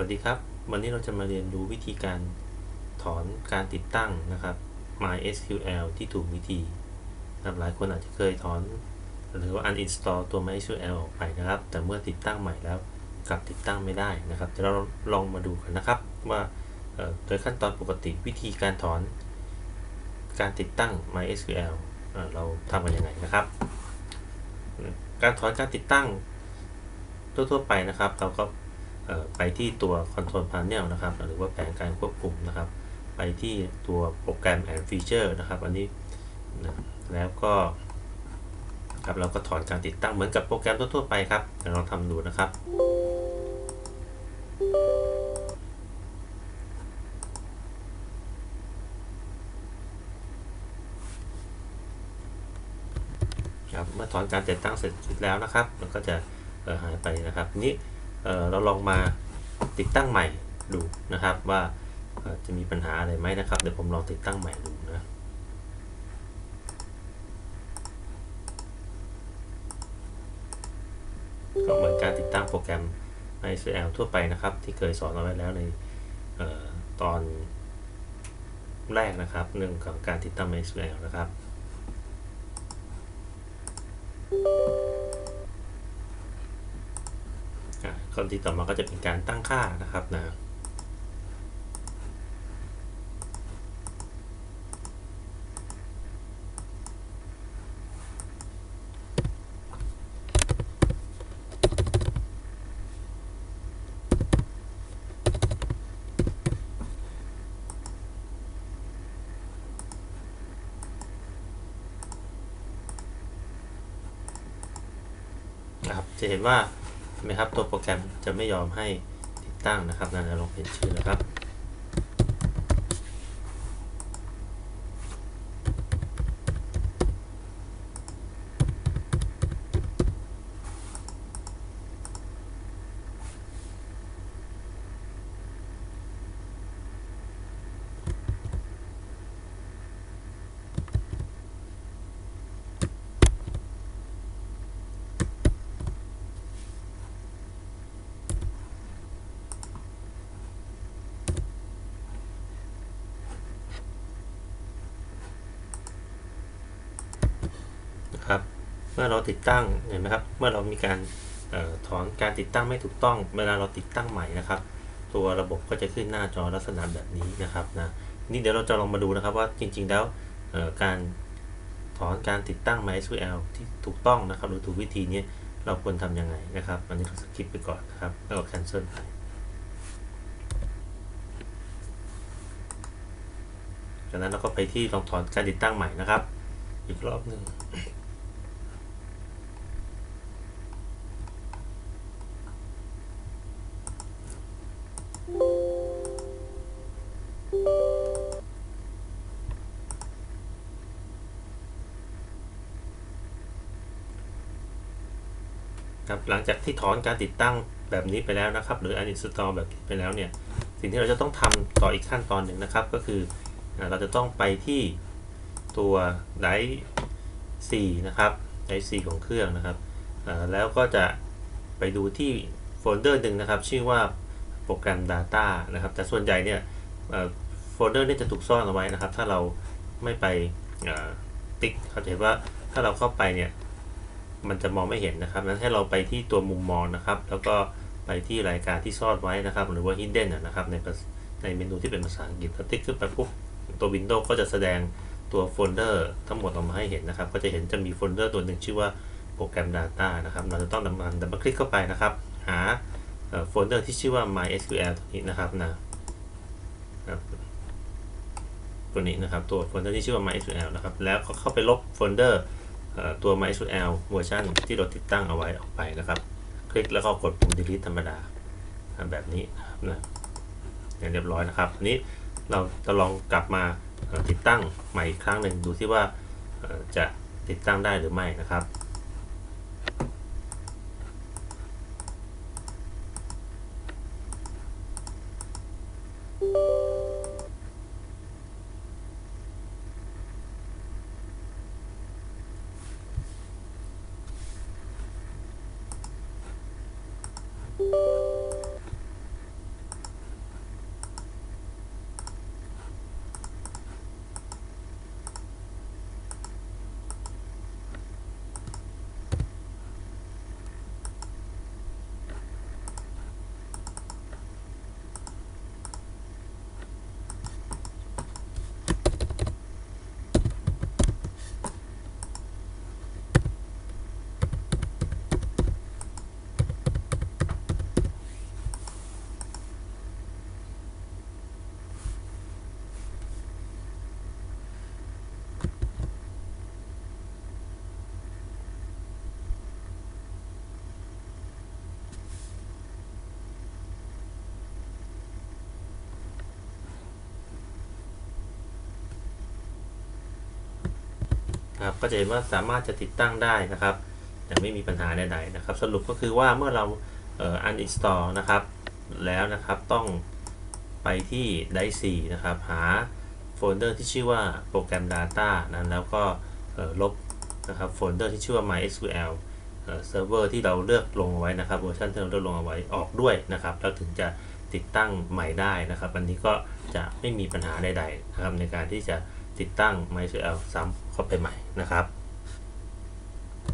วัสดีครับ วันนี้เราจะมาเรียนรู้วิธีการถอนการติดตั้งนะครับ MySQL ที่ถูกวิธีนะครับหลายคนอาจจะเคยถอน หรือว่า uninstall ตัว MySQL ออกไปนะครับ แต่เมื่อติดตั้งใหม่แล้วกลับติดตั้งไม่ได้นะครับเดี๋ยวเราลองมาดูกันนะครับ ว่าโดยขั้นตอนปกติวิธีการถอน การติดตั้ง MySQL เเราทำกันยังไงนะครับ การถอนการติดตั้งทั่วๆไปนะครับ เราก็ ไปที่ตัว Control Panel นะครับ หรือว่าแผนการควบคุมนะครับ ไปที่ตัวโปรแกรม and Feature นะครับ อันนี้นะแล้วก็ครับเราก็ถอนการติดตั้งเหมือนกับโปรแกรมทั่วๆไปครับเดี๋ยวเราทำดูนะครับครับเมื่อถอนการติดตั้งเสร็จแล้วนะครับ มันก็จะหายไปนะครับนี้ เราลองมาติดตั้งใหม่ดูนะครับว่าจะมีปัญหาอะไรไหมนะครับ เดี๋ยวผมลองติดตั้งใหม่ดูนะก็เหมือนการติดตั้งโปรแกรม MySQL ทั่วไปนะครับ ที่เคยสอนเอาไว้แล้วในออตอนแรกนะครับเรื่องของการติดตั้ง MySQL นะครับ ขั้นที่ต่อมาก็จะเป็นการตั้งค่านะครับนะนะครับจะเห็นว่า ใช่ไหมครับ ตัวโปรแกรมจะไม่ยอมให้ติดตั้งนะครับนั่นเราลองเปลี่ยนชื่อนะครับ ครับ เมื่อเราติดตั้งเห็นไหมครับ เมื่อเรามีการออถอนการติดตั้งไม่ถูกต้อง เวลาเราติดตั้งใหม่นะครับ ตัวระบบก็จะขึ้นหน้าจอลักษณะแบบนี้นะครับนะนี่เดี๋ยวเราจะลองมาดูนะครับว่าจริง ๆ แล้วการถอนการติดตั้ง MySQL ที่ถูกต้องนะครับหรือถูกวิธีนี้เราควรทำยังไงนะครับ อันนี้เราสกิปไปก่อนนะครับ แล้วก็ cancel ไปจากนั้นเราก็ไปที่ลองถอนการติดตั้งใหม่นะครับ อีกรอบหนึ่ง ครับหลังจากที่ถอนการติดตั้งแบบนี้ไปแล้วนะครับ หรือ uninstall แบบนี้ไปแล้วเนี่ย สิ่งที่เราจะต้องทำต่ออีกขั้นตอนหนึ่งนะครับ ก็คือเราจะต้องไปที่ตัว drive C นะครับ drive C ของเครื่องนะครับแล้วก็จะไปดูที่โฟลเดอร์หนึ่งนะครับ ชื่อว่าโปรแกรม Data นะครับ แต่ส่วนใหญ่เนี่ยโฟลเดอร์นี่จะถูกซ่อนเอาไว้นะครับ ถ้าเราไม่ไปติ๊กเขาจะเห็นว่าถ้าเราเข้าไปเนี่ย มันจะมองไม่เห็นนะครับนั้นให้เราไปที่ตัวมุมมองนะครับ แล้วก็ไปที่รายการที่ซ่อนไว้นะครับ หรือว่า hidden นะครับในในเมนูที่เป็นภาษาอังกฤษถ้าติ๊กขึ้นไปปุ๊บตัว Windows ก็จะแสดงตัวโฟลเดอร์ทั้งหมดออกมาให้เห็นนะครับ ก็จะเห็นจะมีโฟลเดอร์ตัวหนึ่งชื่อว่าโปรแกรม Data นะครับ เราจะต้องดับมันดับเบิลคลิกเข้าไปนะครับ หาโฟลเดอร์ที่ชื่อว่า MySQL ตัวนี้นะครับนะตัวนี้นะครับ ตัวโฟลเดอร์ที่ชื่อว่า MySQL นะครับ แล้วก็เข้าไปลบโฟลเดอร์ ตัว MySQL เวอร์ชันที่เราติดตั้งเอาไว้ออกไปนะครับ คลิกแล้วก็กดปุ่ม delete ธรรมดาแบบนี้นะครับเรียบร้อยนะครับนี้เราจะลองกลับมาติดตั้งใหม่อีกครั้งหนึ่งดูที่ว่าจะติดตั้งได้หรือไม่นะครับ ค นะครับก็จะเห็นว่าสามารถจะติดตั้งได้นะครับย่างไม่มีปัญหาใดๆนะครับ สรุปก็คือว่าเมื่อเราเอ่อ uninstall นะครับ แล้วนะครับต้องไปที่ Drive C นะครับ หาโฟลเดอร์ที่ชื่อว่าโปรแกรม Data นั้นแล้วก็ลบนะครับโฟลเดอร์ที่ชื่อว่า MySQL เอ่อ Server ที่เราเลือกลงเอาไว้นะครับเวอร์ชันที่เราเลือกลงเอาไว้ออกด้วยนะครับแล้วถึงจะติดตั้งใหม่ได้นะครับ อันนี้ก็จะไม่มีปัญหาใดๆนะครับในการที่จะ ติดตั้ง MySQL ซ้ำเข้าไปใหม่นะครับ